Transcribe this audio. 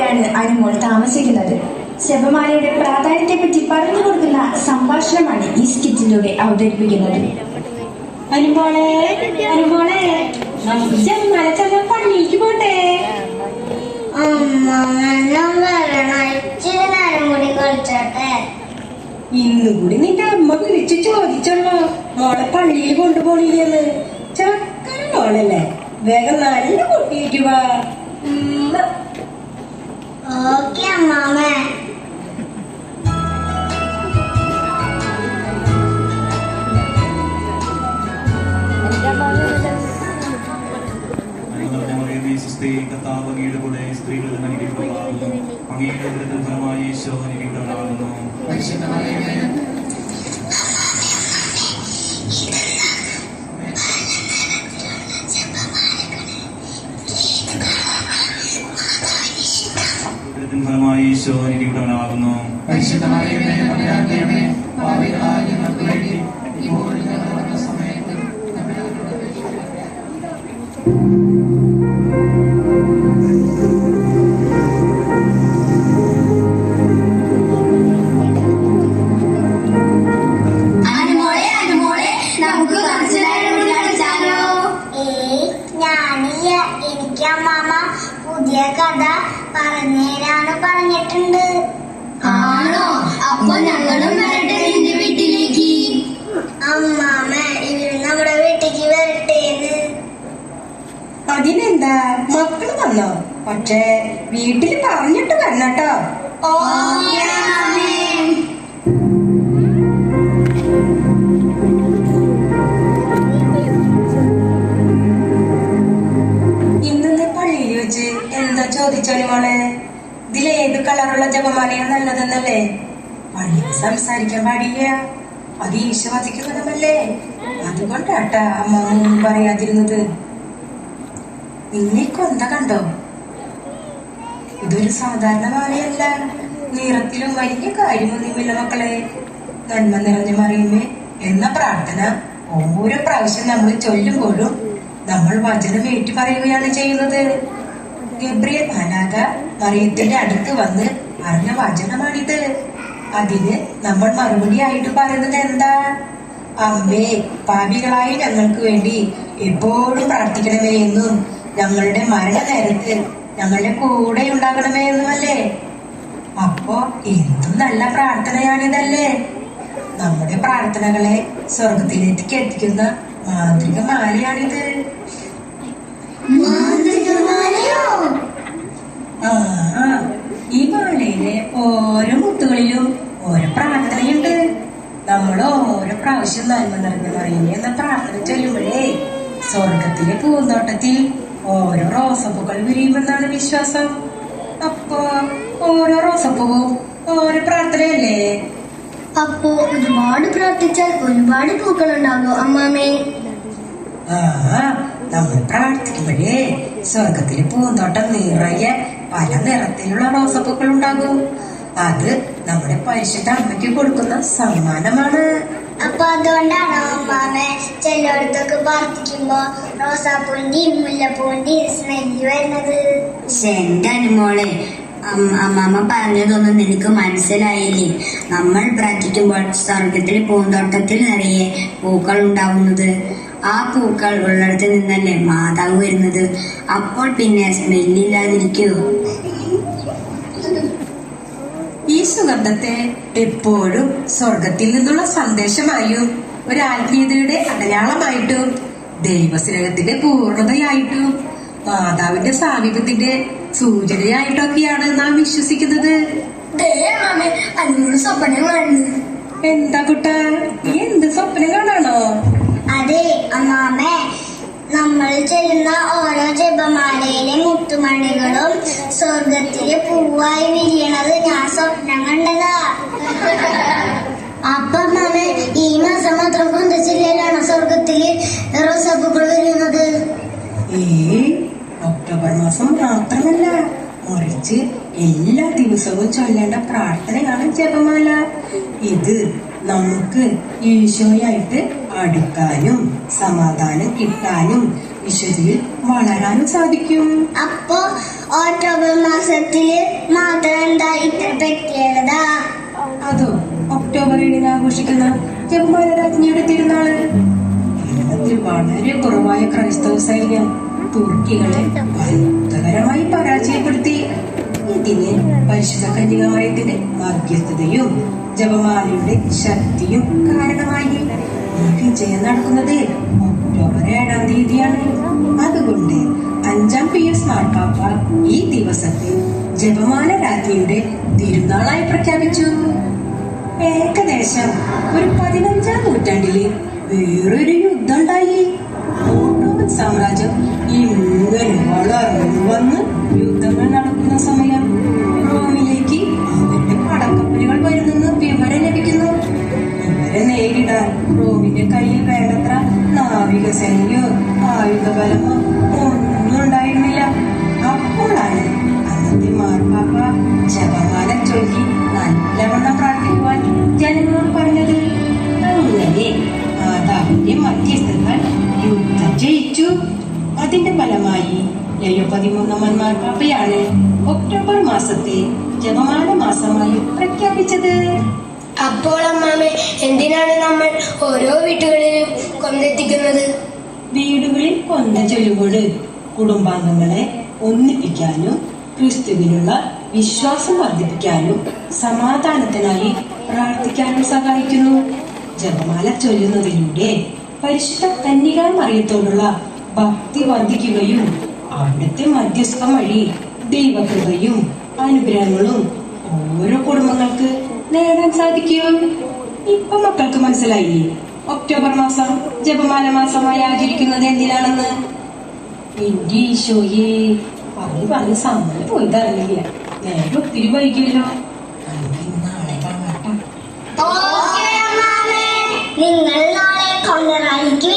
ാണ് അനുമോൾ താമസിക്കുന്നത്. ജപമാലയുടെ പ്രാധാന്യത്തെപ്പറ്റി പറഞ്ഞു കൊടുക്കുന്ന സംഭാഷണമാണ് ഈ സ്കിറ്റിലൂടെ അവതരിപ്പിക്കുന്നത്. അനുമോളെ അനുമോളെ ചെന്ന പള്ളിക്ക് പോട്ടെ. ഇന്ന് കൂടി നിന്റെ അമ്മ വിളിച്ച് ചോദിച്ചല്ലോ മോളെ പള്ളിയിൽ കൊണ്ടുപോണില്ലെന്ന്. ചക്കര മോളല്ലേ? വേഗം നല്ല കുട്ടിയേക്ക് കർത്താവ് അങ്ങയുടെ കൂടെ സ്ത്രീകൾ അനുഗ്രഹിക്കപ്പെടാവുന്നു അങ്ങയുടെ ഉദരത്തിൻ ഫലമായി ഈശോ ഈശോ അനുഗ്രഹിക്കപ്പെടാവുന്നു അനുമോളെ കഥ പറഞ്ഞുതരാന്ന് പറഞ്ഞിട്ടുണ്ട്. ആണോ? അപ്പൊ ഞങ്ങളും വരട്ടെ നിന്റെ വീട്ടിലേക്ക്. അമ്മാമ ഇവർ നമ്മുടെ വീട്ടിലേക്ക് വരട്ടേന്ന്. അതിനെന്താ? മക്കൾ വന്നോ? പക്ഷേ വീട്ടിൽ പറഞ്ഞിട്ട് വരണട്ടോ ഓക്കേ ജപമാലയാ നല്ലതെന്നല്ലേ? പള്ളിയിൽ സംസാരിക്കാൻ പാടില്ല. അത് ഈശ്വസിക്കുന്നതല്ലേ അതുകൊണ്ടാട്ടാ അമ്മ ഒന്നും പറയാതിരുന്നത്. നിന്നെ കൊന്ത കണ്ടോ? ഇതൊരു സാധാരണ മാലയല്ല നിറത്തിലും വലിയ കാര്യമൊന്നുമില്ല മക്കളെ. നന്മ നിറഞ്ഞു മറിയുമേ എന്ന പ്രാർത്ഥന ഓരോ പ്രാവശ്യം നമ്മൾ ചൊല്ലുമ്പോഴും നമ്മൾ വചനം ഏറ്റു പറയുകയാണ് ചെയ്യുന്നത്. ഗബ്രിയൽ മാലാക മറിയത്തിന്റെ അടുത്ത് വന്ന് പറഞ്ഞ വചനമാണിത്. അതിന് നമ്മൾ മറുപടി ആയിട്ട് പറയുന്നത് എന്താ? അമ്മേ പാപികളായി ഞങ്ങൾക്ക് വേണ്ടി എപ്പോഴും പ്രാർത്ഥിക്കണമേ എന്നും ഞങ്ങളുടെ മരണ നേരത്ത് ഞങ്ങളുടെ കൂടെ ഉണ്ടാകണമേ എന്നുമല്ലേ? അപ്പോ എന്തും നല്ല പ്രാർത്ഥനയാണിതല്ലേ? നമ്മുടെ പ്രാർത്ഥനകളെ സ്വർഗത്തിലേക്ക് എത്തിക്കുന്ന മാന്ത്രിക മാലയാണിത്. ആ ഈ മാലയിലെ ഓരോ മുത്തുകളിലും ഓരോ പ്രാർത്ഥനയുണ്ട് നമ്മൾ പ്രാവശ്യം നന്മ നിറഞ്ഞ പറയുന്നു എന്ന പ്രാർത്ഥന ചൊല്ലുമ്പോഴേ സ്വർഗത്തിലെ പൂന്തോട്ടത്തിൽ ഓരോ റോസപ്പൂക്കൾ വിരിയുമെന്നാണ് വിശ്വാസം. അപ്പോ ഓരോ റോസപ്പൂവും ഓരോ പ്രാർത്ഥനയല്ലേ? അപ്പോ ഒരുപാട് പ്രാർത്ഥിച്ചാൽ ഒരുപാട് പൂക്കൾ ഉണ്ടാകും അമ്മാമേ. ആ നമ്മൾ പ്രാർത്ഥിക്കുമ്പോഴേ സ്വർഗത്തിലെ പൂന്തോട്ടം നിറയെ പല നിറത്തിലുള്ള റോസപ്പൂക്കൾ ഉണ്ടാകും. അത് നമ്മുടെ പരിശുദ്ധ അമ്മയ്ക്ക് കൊടുക്കുന്ന സമ്മാനമാണ്. അപ്പൊ അതുകൊണ്ടാണോ അമ്മാമേ ചിലയിടത്തൊക്കെ പ്രാർത്ഥിക്കുമ്പോ റോസാപ്പൂവിന്റെയും മുല്ലപ്പൂവിന്റെയും സ്മെല്ല് വരുന്നത്. എന്റെ അനുമോളെ അമ്മാമ്മ പറഞ്ഞതൊന്നും നിനക്ക് മനസ്സിലായില്ലേ? നമ്മൾ പ്രാർത്ഥിക്കുമ്പോൾ സ്വർഗത്തിൽ പൂന്തോട്ടത്തിൽ നിറയെ പൂക്കൾ ഉണ്ടാവുന്നത്. ആ പൂക്കൾ ഉള്ളിടത്ത് നിന്നല്ലേ മാതാവ് വരുന്നത്. അപ്പോൾ പിന്നെ സ്മെല്ലില്ലാതിരിക്കൂ? സുഗന്ധത്തെ എപ്പോഴും സ്വർഗത്തിൽ നിന്നുള്ള സന്ദേശമായും ഒരു ആത്മീയതയുടെ അടയാളമായിട്ടും ദൈവസ്നേഹത്തിന്റെ പൂർണതയായിട്ടും മാതാവിന്റെ സാമീപ്യത്തിന്റെ സൂചനയായിട്ടൊക്കെയാണ് നാം വിശ്വസിക്കുന്നത്. എന്താ കുട്ടാ? നീ എന്ത് സ്വപ്നം കാണാണോ? അതെ അമ്മാമേ. നമ്മൾ ചെയ്യുന്ന ഓരോ ജപമാലയിലെ മുത്തുമണികളും സ്വർഗത്തിലെ പൂവായി വിരിയണത് ഞാൻ സ്വപ്നം കണ്ടതാ. അപ്പൊ മാമ ഈ മാസം മാത്രം കൊന്ത ജില്ലയിലാണ് സ്വർഗത്തിൽ റോസാപ്പൂക്കൾ വരുന്നത്? ഒക്ടോബർ മാസം മാത്രമല്ല. മറിച്ച് എല്ലാ ദിവസവും ചൊല്ലേണ്ട പ്രാർത്ഥനയാണ് ജപമാല. ഇത് നമുക്ക് ഈശോയായിട്ട് അടുക്കാനും സമാധാനം കിട്ടാനും വിശുദ്ധിയിൽ വളരാനും സാധിക്കും. അപ്പോ ഓക്ടോബർ മാസത്തിൽ മാത്രം എന്താ ഇത്ര പറ്റിയതാ അതോ ഒക്ടോബർ ഏഴിന് ആഘോഷിക്കുന്ന ചെമ്പാലരാജ്ഞിയുടെ തിരുനാൾ? കേരളത്തിൽ വളരെ കുറവായ ക്രൈസ്തവ സൈന്യം തുർക്കികളെ ഭയങ്കരമായി പരാജയപ്പെടുത്തി. ഇതിന് പരിശുദ്ധ കന്യകമായതിന്റെ മധ്യസ്ഥതയും ജപമാലയുടെ ശക്തിയും കാരണമായി. വിജയം നടക്കുന്നത് ഒക്ടോബർ ഏഴാം തീയതിയാണ്. അതുകൊണ്ട് അഞ്ചാം പി എസ് മാർപ്പാപ്പ ഈ ദിവസത്തെ ജപമാല രാജ്ഞിയുടെ തിരുനാളായി പ്രഖ്യാപിച്ചു. ഏകദേശം ഒരു പതിനഞ്ചാം നൂറ്റാണ്ടിൽ വേറൊരു യുദ്ധം ഉണ്ടായി സാമ്രാജ്യം ഇങ്ങനെ വളർന്നു വന്ന് യുദ്ധങ്ങൾ നടക്കുന്ന സമയം റോമിലേക്ക് റോമിന്റെ കയ്യിൽ വേണ്ടത്ര നാവികസേനയോ ആയുധബലമോ ഒന്നും ഉണ്ടായിരുന്നില്ല. അപ്പോഴാണ് അന്നത്തെ മാർപ്പാപ്പ ജപമാല ചൊല്ലി നല്ലവണ്ണം പ്രാർത്ഥിക്കുവാൻ ജനങ്ങളോട് പറഞ്ഞത്. അങ്ങനെ മാതാവിന്റെ മധ്യസ്ഥങ്ങൾ യുദ്ധം ജയിച്ചു. അതിന്റെ ഫലമായി ലയോ പതിമൂന്നാമൻ മാർപ്പാപ്പയാണ് ഒക്ടോബർ മാസത്തെ ജപമാല മാസമായി പ്രഖ്യാപിച്ചത്. അപ്പോൾ അമ്മാമേ എന്തിനാണ് നമ്മൾ ഓരോ വീടുകളിലും കൊന്നെത്തിക്കുന്നത്? വീടുകളിൽ കൊന്ന ചൊല്ലുകൊണ്ട് കുടുംബാംഗങ്ങളെ ഒന്നിപ്പിക്കാനും ക്രിസ്തുവിനുള്ള വിശ്വാസം വർദ്ധിപ്പിക്കാനും സമാധാനത്തിനായി പ്രാർത്ഥിക്കാനും സഹായിക്കുന്നു. ജപമാല ചൊല്ലുന്നതിലൂടെ പരിശുദ്ധ കന്യകാ മറിയത്തോടുള്ള ഭക്തി വർദ്ധിക്കുകയും അവിടുത്തെ മധ്യസ്ഥം വഴി ദൈവകൃപയും അനുഗ്രഹങ്ങളും ഓരോ കുടുംബങ്ങൾക്ക് നേടാൻ സാധിക്കും. ഇപ്പൊ മക്കൾക്ക് മനസ്സിലായില്ലേ? ഒക്ടോബർ മാസം ജപമാല മാസമായി ആചരിക്കുന്നത് എന്തിനാണെന്ന്? എന്റെ ഈശോയെ പറഞ്ഞു പറഞ്ഞ് സമയം പോയി തരണില്ല നേരം ഒത്തിരി വൈകിയല്ലോ. നാളെ കാണാട്ടോ. നിങ്ങൾ നാളെ കൊണ്ടറാണിക്ക്